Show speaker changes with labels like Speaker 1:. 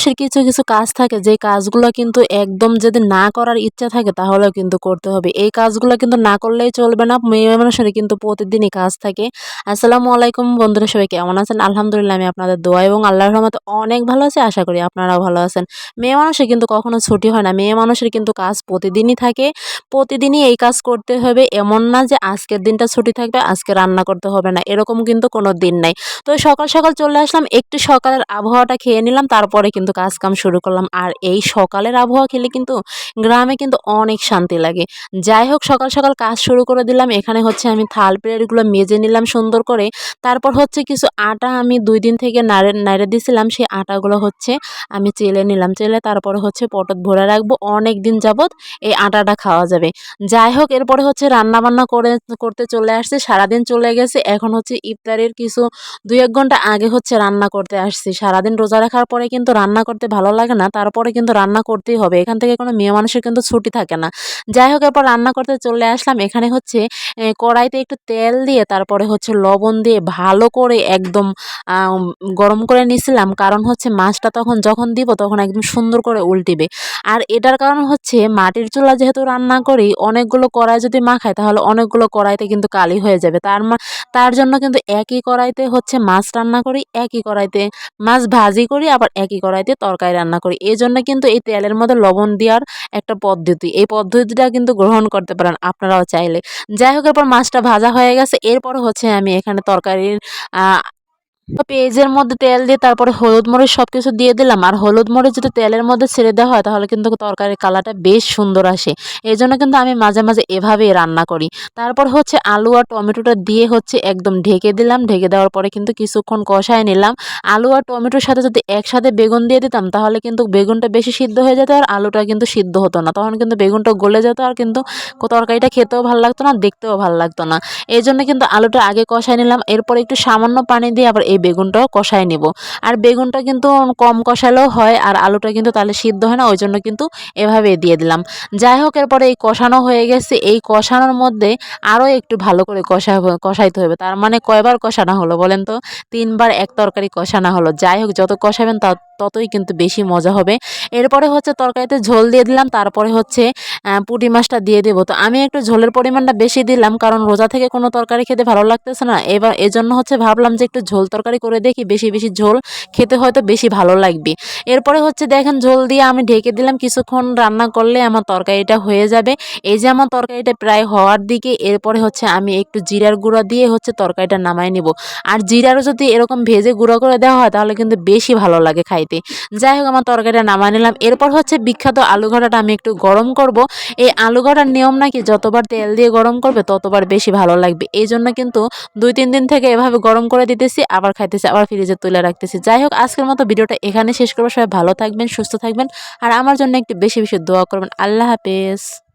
Speaker 1: মানুষের কিছু কিছু কাজ থাকে যে কাজগুলো কিন্তু একদম যদি না করার ইচ্ছা থাকে তাহলেও কিন্তু করতে হবে। এই কাজগুলো কিন্তু না করলেই চলবে না। মেয়ে মানুষের কিন্তু প্রতিদিনই কাজ থাকে। আসসালামু আলাইকুম বন্ধুরা, সবাই কেমন আছেন? আলহামদুলিল্লাহ, আমি আপনাদের দোয়া এবং আল্লাহর রহমতে অনেক ভালো আছি। আশা করি আপনারাও ভালো আছেন। মেয়ে মানুষের কিন্তু কখনো ছুটি হয় না। মেয়ে মানুষের কিন্তু কাজ প্রতিদিনই থাকে। প্রতিদিনই এই কাজ করতে হবে। এমন না যে আজকের দিনটা ছুটি থাকবে, আজকে রান্না করতে হবে না। এরকম কিন্তু কোনো দিন নাই। তো সকাল সকাল চলে আসলাম। একটু সকালের আবহাওয়াটা খেয়ে নিলাম। তারপরে কিন্তু কাজ কাম শুরু করলাম। আর এই সকালের আবহাওয়া খেলে কিন্তু গ্রামে কিন্তু অনেক শান্তি লাগে। যাই হোক, সকাল সকাল কাজ শুরু করে দিলাম। এখানে হচ্ছে আমি থাল প্লেটগুলো মেজে নিলাম সুন্দর করে। তারপর হচ্ছে কিছু আটা আমি দুই দিন থেকে নাড়ে নাড়ে দিয়েছিলাম সেই আটাগুলো হচ্ছে আমি চেলে নিলাম। চেলে তারপরে হচ্ছে পটত ভরে রাখব। অনেক দিন যাবৎ এই আটাটা খাওয়া যাবে। যাই হোক, এরপরে হচ্ছে রান্না বান্না করে, করতে চলে আসছে। সারাদিন চলে গেছে। এখন হচ্ছে ইফতারের কিছু দুই এক ঘণ্টা আগে হচ্ছে রান্না করতে আসছি। সারাদিন রোজা রাখার পরে কিন্তু রান্না করতে ভালো লাগে না, তারপরে কিন্তু রান্না করতেই হবে। এখান থেকে কোনো মেয়ে মানুষের কিন্তু ছুটি থাকে না। যাই হোক, এরপর রান্না করতে চলে আসলাম। এখানে হচ্ছে কড়াইতে একটু তেল দিয়ে, তারপরে হচ্ছে লবণ দিয়ে ভালো করে একদম গরম করে নিছিলাম কারণ হচ্ছে মাছটা তখন যখন দিব, তখন একদম সুন্দর করে উল্টিবে। আর এটার কারণ হচ্ছে, মাটির চুলা যেহেতু রান্না করি, অনেকগুলো কড়াই যদি মাখায় তাহলে অনেকগুলো কড়াইতে কিন্তু কালি হয়ে যাবে। তার তার জন্য কিন্তু একই কড়াইতে হচ্ছে মাছ রান্না করি, একই কড়াইতে মাছ ভাজি করি, আবার একই কড়াইতে তরকারি রান্না করি। এই জন্য কিন্তু এই তেলের মধ্যে লবণ দেওয়ার একটা পদ্ধতি। এই পদ্ধতিটা কিন্তু গ্রহণ করতে পারেন আপনারাও চাইলে। যাই হোক, এরপর মাছটা ভাজা হয়ে গেছে। এরপর হচ্ছে আমি এখানে তরকারির পেঁয়াজের মধ্যে তেল দিয়ে তারপরে হলুদ মরিচ সব কিছু দিয়ে দিলাম। আর হলুদ মরিচ যদি তেলের মধ্যে ছেড়ে দেওয়া হয়, তাহলে কিন্তু তরকারির কালারটা বেশ সুন্দর আসে। এই জন্য কিন্তু আমি মাঝে মাঝে এভাবেই রান্না করি। তারপর হচ্ছে আলু আর টমেটোটা দিয়ে হচ্ছে একদম ঢেকে দিলাম। ঢেকে দেওয়ার পরে কিন্তু কিছুক্ষণ কষায় নিলাম। আলু আর টমেটোর সাথে যদি একসাথে বেগুন দিয়ে দিতাম, তাহলে কিন্তু বেগুনটা বেশি সিদ্ধ হয়ে যেত আর আলুটা কিন্তু সিদ্ধ হতো না। তখন কিন্তু বেগুনটা গলে যেত আর কিন্তু তরকারিটা খেতেও ভালো লাগতো না, দেখতেও ভালো লাগতো না। এই জন্য কিন্তু আলুটা আগে কষায় নিলাম। এরপর একটু সামান্য পানি দিয়ে আবার এই বেগুনটাও কষায় নেব। আর বেগুনটা কিন্তু কম কষালেও হয় আর আলুটা কিন্তু তাহলে সিদ্ধ হয় না, ওই জন্য কিন্তু এভাবে দিয়ে দিলাম। যাই হোক, এরপরে এই কষানো হয়ে গেছে। এই কষানোর মধ্যে আরও একটু ভালো করে কষা কষাইতে হবে। তার মানে কয়বার কষানো হলো বলেন তো? তিনবার এক তরকারি কষানো হলো। যাই হোক, যত কষাবেন ততই কিন্তু বেশি মজা হবে। এরপরে হচ্ছে তরকারিতে ঝোল দিয়ে দিলাম, তারপরে হচ্ছে পুঁটি মাছটা দিয়ে দেবো। তো আমি একটু ঝোলের পরিমাণটা বেশি দিলাম, কারণ রোজা থেকে কোনো তরকারি খেতে ভালো লাগতেছে না। এবার এজন্য হচ্ছে ভাবলাম যে একটু ঝোল তরকারি করে দেখি, বেশি বেশি ঝোল খেতে হয়তো বেশি ভালো লাগবে। এরপরে হচ্ছে দেখেন ঝোল দিয়ে আমি ঢেকে দিলাম, কিছুক্ষণ রান্না করলে আমার তরকারিটা হয়ে যাবে। এই যে আমার তরকারিটা প্রায় হওয়ার দিকে, এরপরে হচ্ছে আমি একটু জিরার গুঁড়া দিয়ে হচ্ছে তরকারিটা নামাই নিব। আর জিরারও যদি এরকম ভেজে গুঁড়ো করে দেওয়া হয়, তাহলে কিন্তু বেশি ভালো লাগে খাইতে। যাই হোক, আমার তরকারিটা নামাই নিলাম। এরপর হচ্ছে বিখ্যাত আলু ঘটাটা আমি একটু গরম করব। এই আলু ঘটার নিয়ম নাকি যতবার তেল দিয়ে গরম করবে ততবার বেশি ভালো লাগবে। এই জন্য কিন্তু দুই, তিন দিন থেকে এভাবে গরম করে দিতেছি, আবার খাইতেছি, আবার ফ্রিজে তুলে রাখতেছি। যাই হোক, আজকের মতো ভিডিওটা এখানে শেষ করব। সবাই ভালো থাকবেন, সুস্থ থাকবেন। আর আমার জন্য একটু বেশি বেশি দোয়া করবেন। আল্লাহ হাফেজ।